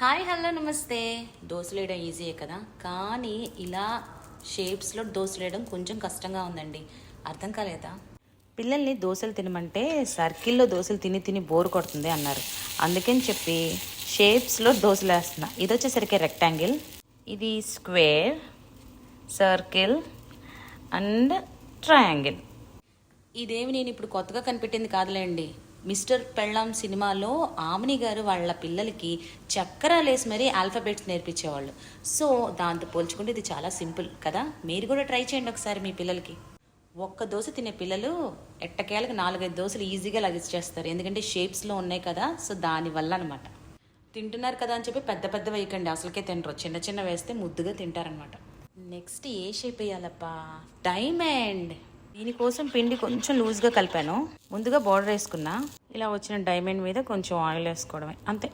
Hi hello నమస్తే. దోశలు వేయడం ఈజీయే కదా? కానీ ఇలా షేప్స్లో దోశలు వేయడం కొంచెం కష్టంగా ఉందండి. అర్థం కాలేదా? పిల్లల్ని దోశలు తినమంటే సర్కిల్లో దోశలు తిని తిని బోర్ కొడుతుంది అన్నారు. అందుకని చెప్పి షేప్స్లో దోశలు వేస్తున్నా. ఇది వచ్చేసరికి రెక్టాంగిల్ ఇది స్క్వేర్ సర్కిల్ అండ్ ట్రయాంగిల్ ఇదేమి నేను ఇప్పుడు కొత్తగా కనిపెట్టింది కాదులేండి. మిస్టర్ పెళ్ళాం సినిమాలో ఆమని గారు వాళ్ళ పిల్లలకి చక్రాలేసి మరీ ఆల్ఫాబెట్స్ నేర్పించేవాళ్ళు. సో దాంతో పోల్చుకుంటే ఇది చాలా సింపుల్ కదా? మీరు కూడా ట్రై చేయండి ఒకసారి మీ పిల్లలకి. ఒక్క దోశ తినే పిల్లలు ఎట్టకేలకు నాలుగైదు దోశలు ఈజీగా లగిచ్చేస్తారు ఎందుకంటే షేప్స్లో ఉన్నాయి కదా సో దానివల్ల అనమాట తింటున్నారు కదా అని చెప్పి పెద్ద పెద్ద వేయకండి. అసలుకే తినరు. చిన్న చిన్న వేస్తే ముద్దుగా తింటారనమాట నెక్స్ట్ ఏ షేప్ వేయాలప్పా డైమండ్. దీనికోసం పిండి కొంచెం లూజ్గా కలిపాను. ముందుగా బార్డర్ వేసుకున్నా. ఇలా వచ్చిన డైమండ్ మీద కొంచెం ఆయిల్ వేసుకోవడమే అంతే.